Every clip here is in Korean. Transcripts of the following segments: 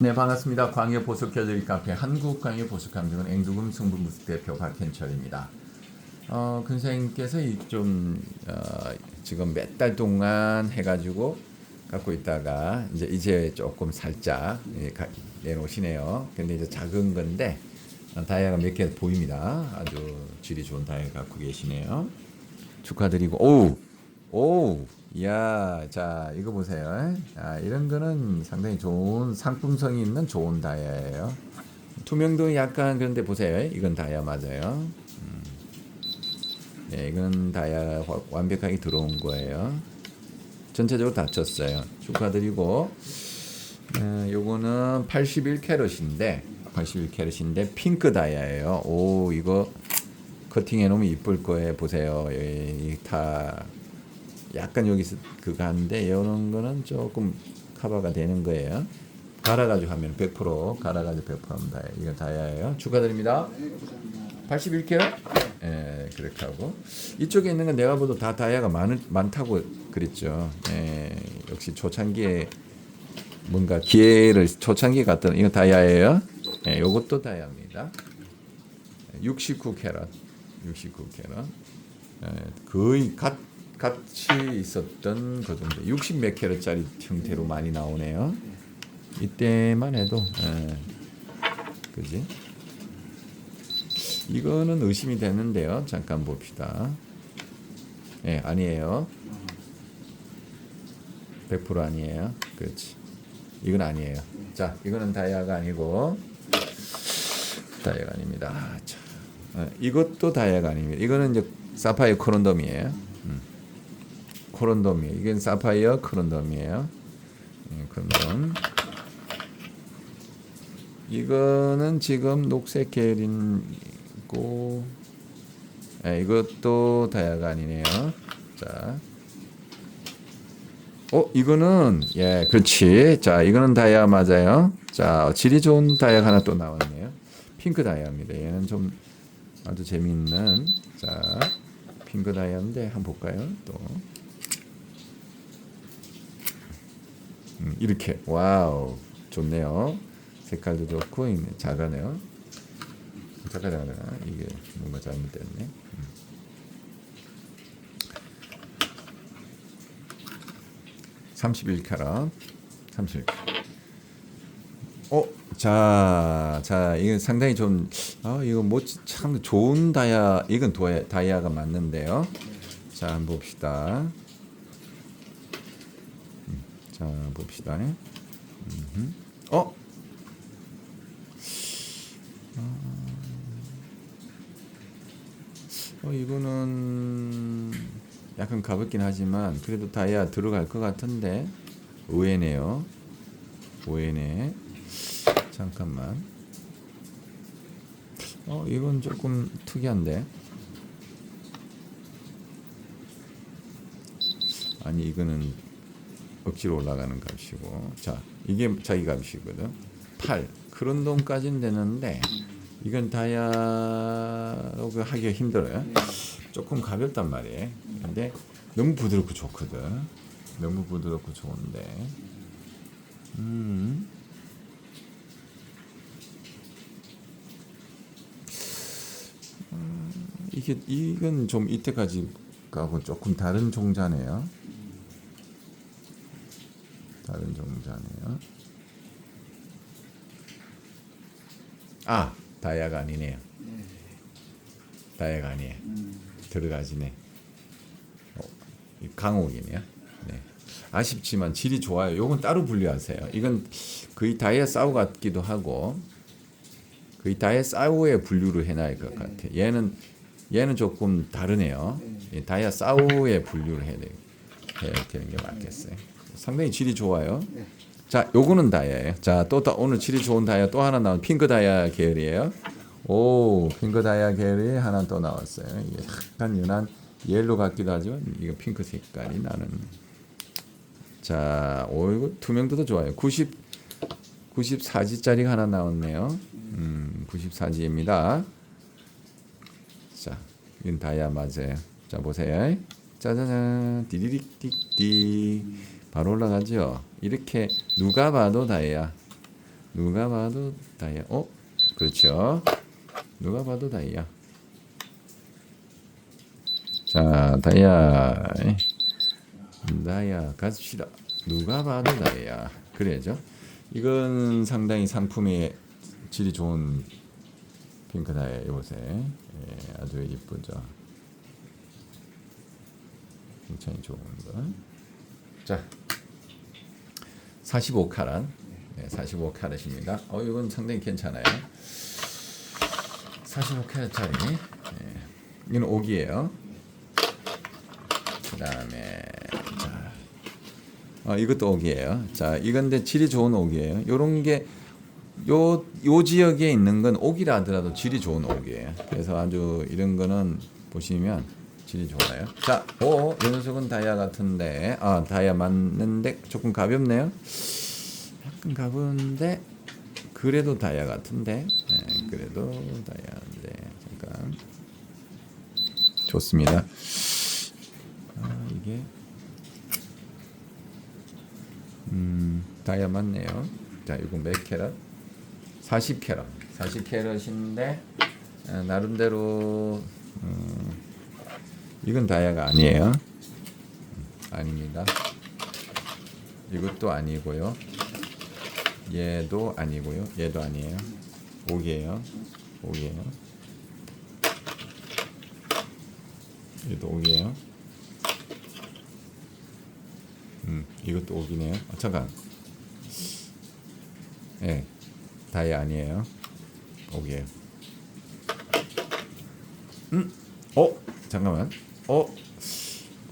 네 반갑습니다. 광해 보석해드릴 카페 한국 광해 보석함정은 앵두금 승부무스 대표 박현철입니다. 어, 근생님께서 좀 어, 지금 몇 달 동안 해가지고 갖고 있다가 이제 이제 조금 살짝 예, 가- 내놓으시네요. 근데 이제 작은 건데 어, 다이아가 몇 개 보입니다. 아주 질이 좋은 다이아 갖고 계시네요. 축하드리고 오우 오우 이야 자 이거 보세요. 아, 이런 거는 상당히 좋은 상품성이 있는 좋은 다이아예요. 투명도 약간 그런데 보세요. 이건 다이아 맞아요. 음. 네 이건 다이아 와- 완벽하게 들어온 거예요. 전체적으로 다 쳤어요. 축하드리고. 어, 요거는 81캐럿인데 81캐럿인데 핑크 다이아예요. 오 이거 커팅해 놓으면 이쁠 거예요. 보세요. 다 약간 여기서 그거 한데 이런 거는 조금 커버가 되는 거예요. 갈아가지고 하면 100% 갈아가지고 100% 하면 다예요. 이거 다야예요. 축하드립니다. 81캐럿? 예, 그렇게 하고 이쪽에 있는 건 내가 봐도 다 다이아가 많, 많다고 그랬죠. 예, 역시 초창기에 뭔가 기회를 초창기 같던 이거 다이아예요. 예, 요것도 다이아입니다. 69캐럿, 69캐럿. 예, 거의 같, 같이 있었던 그 정도. 60 몇 캐럿짜리 형태로 많이 나오네요. 이때만 해도, 예, 그지? 이거는 의심이 되는데요. 잠깐 봅시다. 예, 아니에요. 100% 아니에요. 그렇지. 이건 아니에요. 자, 이거는 다이아가 아니고 다이아가 아닙니다. 아, 자, 어, 이것도 다이아가 아닙니다. 이거는 이제 사파이어 코론돔이에요. 음. 코론돔이에요. 이건 사파이어 코론돔이에요. 음, 코론돔. 이거는 지금 녹색 계열이고, 예, 이것도 다이아가 아니네요. 자, 어, 이거는 예, 그렇지. 자, 이거는 다이아 맞아요. 자, 질이 좋은 다이아 하나 또 나왔네요. 핑크 다이아입니다. 얘는 좀 아주 재미있는 자, 핑크 다이아인데 한번 볼까요? 또 음, 이렇게 와우 좋네요. 색깔도 좋고 있네. 작아네요. 잠깐 잠깐 잠깐 이게 뭔가 잘못됐네. 음. 삼십일 삼십일. 어, 자, 자, 이건 상당히 좀, 아, 이거 뭐 참 좋은 다이아, 이건 도야, 다이아가 맞는데요. 자, 한번 봅시다. 음, 자, 봅시다. 음흠. 어, 어, 이거는 약간 가볍긴 하지만 그래도 다이아 들어갈 것 같은데 의외네요. 의외네. 잠깐만. 어, 이건 조금 특이한데. 아니 이거는 억지로 올라가는 값이고. 자 이게 자기 값이거든. 8 그런 돈까지는 되는데 이건 다이아로그 하기가 힘들어요. 조금 가볍단 말이에요. 근데 너무 부드럽고 좋거든. 너무 부드럽고 좋은데. 음. 음, 이게 이건 좀 이때까지 가고 조금 다른 종자네요. 다른 종자네요. 아 다이아가 아니네요. 다이아가 아니에요. 들어가지네. 어, 이 강옥이네요. 네. 아쉽지만 질이 좋아요. 요건 따로 분류하세요. 이건 거의 다이아 싸우 같기도 하고 거의 다이아 싸우에 분류를 해놔야 할 것 같아. 얘는 얘는 조금 다르네요. 이 다이아 싸우에 분류를 해야 돼. 해야 되는 게 맞겠어요. 상당히 질이 좋아요. 자, 요거는 다이아예요. 자, 또, 또 오늘 질이 좋은 다이아 또 하나 나온 핑크 다이아 계열이에요. 오, 핑크 다이아 계열이 하나 또 나왔어요. 이게 약간 연한 옐로 같기도 하지만 이거 핑크 색깔이 나는. 자, 오 이거 투명도도 좋아요. 90 94G짜리가 하나 나왔네요. 음, 94G입니다. 자, 이건 다이아 맞아요. 자, 보세요. 짜자잔, 디디릭틱디. 바로 올라가죠. 이렇게 누가 봐도 다이아. 누가 봐도 다이아. 어? 그렇죠. 누가 봐도 다이아. 자, 다이아. 다이아 갑시다. 누가 봐도 다이아. 그래야죠. 이건 상당히 상품의 질이 좋은 핑크 다이아 요새 예, 아주 이쁘죠. 굉장히 좋은 거. 자, 45카rat. 네, 45카rat입니다. 어, 이건 상당히 괜찮아요. 45카rat짜리. 네, 이건 옥이에요. 그다음에 자, 어, 이것도 옥이에요. 자, 이건데 질이 좋은 옥이에요. 요런 게 요, 요 지역에 있는 건 옥이라 하더라도 질이 좋은 옥이에요. 그래서 아주 이런 거는 보시면 질이 좋아요. 자, 오, 이 녀석은 다이아 같은데, 아, 다이아 맞는데 조금 가볍네요. 약간 가벼운데, 그래도 다이아 같은데, 네, 그래도 다이아인데, 잠깐. 좋습니다. 아, 이게, 음, 다이아 맞네요. 자, 이거 몇 캐럿? 40 캐럿. 40 캐럿인데, 아, 나름대로, 음, 이건 다이아가 아니에요. 음, 아닙니다. 이것도 아니고요. 얘도 아니고요. 얘도 아니에요. 옥이에요. 옥이에요. 얘도 옥이에요. 음, 이것도 옥이네요. 아, 잠깐. 예, 네, 다이아 아니에요. 옥이에요. 음, 어, 잠깐만. 어,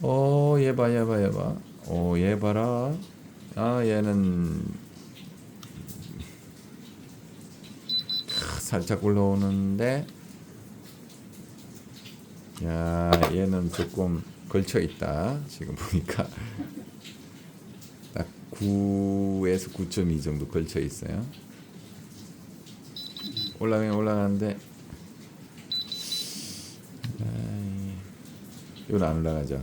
어, 얘 봐, 얘 봐, 얘 봐. 어, 얘 봐라. 아, 얘는 크, 살짝 올라오는데, 야, 얘는 조금 걸쳐 있다. 지금 보니까 딱 9에서 9.2 정도 걸쳐 있어요. 올라가긴 올라가는데 이건 안 올라가죠.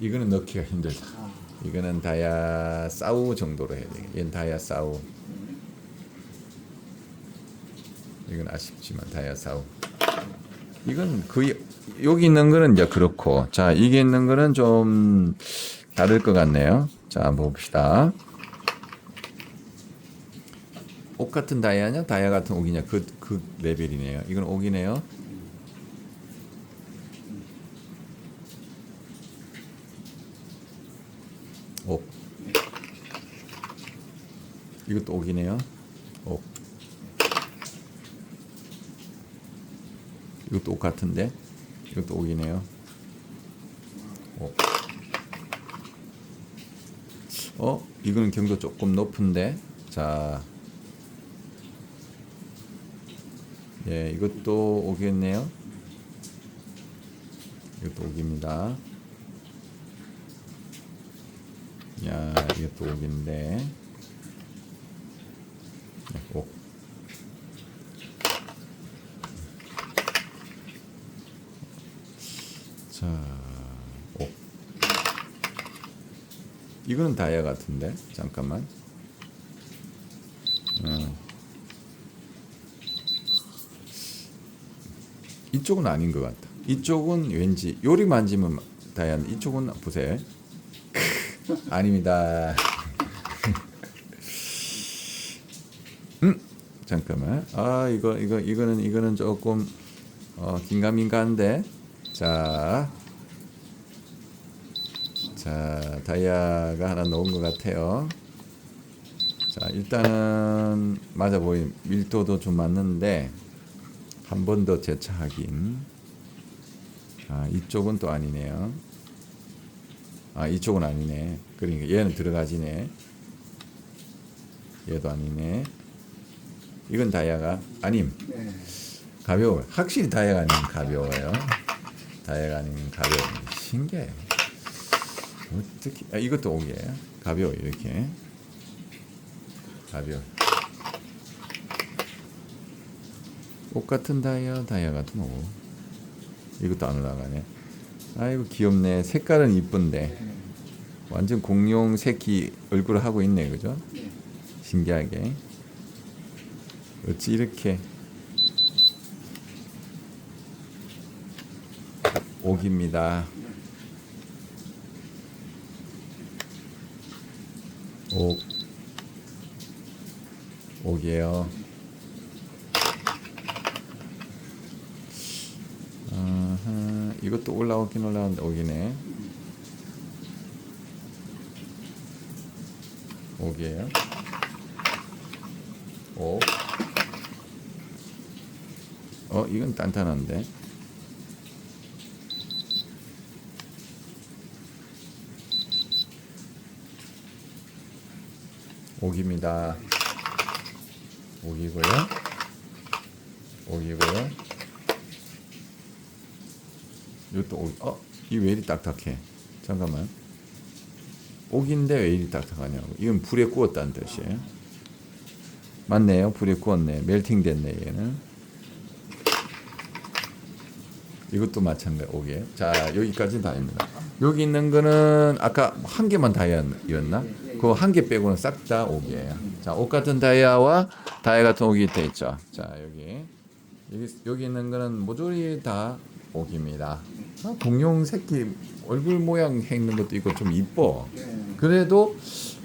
이거는 넣기가 힘들다. 이거는 다이아 싸우 정도로 해야 돼. 얘는 다이아 싸우. 이건 아쉽지만 다이아 싸우. 이건 거의 여기 있는 거는 이제 그렇고 자 이게 있는 거는 좀 다를 것 같네요. 자 봅시다. 옥 같은 다이아냐 다이아 같은 옥이냐 그, 그 레벨이네요. 이건 옥이네요. 옥. 이것도 옥이네요. 옥. 이것도 옥 같은데. 이것도 옥이네요. 옥. 어? 이거는 경도 조금 높은데. 자. 예, 이것도 옥이겠네요. 이것도 옥입니다. 야, 이것도 옥인데. 네, 옥. 자, 옥. 이거는 다이아 같은데. 잠깐만. 어. 이쪽은 아닌 것 같다. 이쪽은 왠지 요리 만지면 다이아. 이쪽은 보세요. 아닙니다. 음 잠깐만. 아 이거 이거 이거는 이거는 조금 어, 긴가민가한데. 자, 자 다이아가 하나 넣은 것 같아요. 자 일단은 맞아 보임 밀도도 좀 맞는데 한 번 더 재차 확인. 아 이쪽은 또 아니네요. 아 이쪽은 아니네. 그러니까 얘는 들어가지네. 얘도 아니네. 이건 다이아가 아님. 네. 가벼워. 확실히 다이아가 아니면 가벼워요. 다이아가 아니면 가벼워. 신기해. 어떻게? 아 이것도 옥이에요. 가벼워 이렇게. 가벼워. 옥 같은 다이아, 다이아 같은 옥. 이것도 안 올라가네. 아이고 귀엽네. 색깔은 이쁜데. 완전 공룡 새끼 얼굴을 하고 있네, 그죠? 네. 신기하게. 어찌 이렇게 옥입니다. 옥. 옥이에요. 아하, 이것도 올라오긴 올라오는데 옥이네. 옥이에요. 옥. 어, 이건 단단한데. 옥입니다. 옥이고요. 옥이고요. 이것도 옥. 어, 이 왜 이리 딱딱해? 잠깐만. 옥인데 왜 이리 딱딱하냐고. 이건 불에 구웠다는 뜻이에요. 맞네요. 불에 구웠네. 멜팅 됐네 얘는. 이것도 마찬가지 옥이에요. 자 여기까지 다입니다. 여기 있는 거는 아까 한 개만 다이아였나? 그 한 개 빼고는 싹 다 옥이에요. 자, 옥 같은 다이아와 다이아 같은 옥이 돼 있죠. 자, 여기 여기 여기 있는 거는 모조리 다 옥입니다. 아, 공룡 새끼 얼굴 모양 해 있는 것도 있고 좀 이뻐. 네. 그래도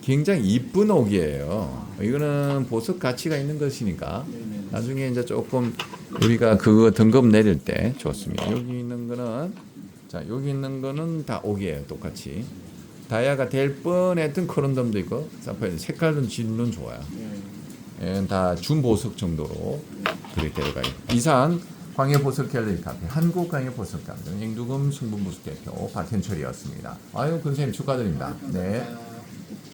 굉장히 이쁜 옥이에요. 이거는 보석 가치가 있는 것이니까. 나중에 이제 조금 우리가 그거 등급 내릴 때 좋습니다. 여기 있는 거는 자 여기 있는 거는 다 옥이에요. 똑같이 다이아가 될 뻔했던 코런덤도 있고 사파이어 색깔은 질은 좋아요. 네. 예, 다 준보석 정도로 그렇게 데려가요. 이상 광해보석 갤러리 카페 한국 광해보석 감정 앵두금 승분부수 대표 박현철이었습니다. 아유 근생님 축하드립니다. 네.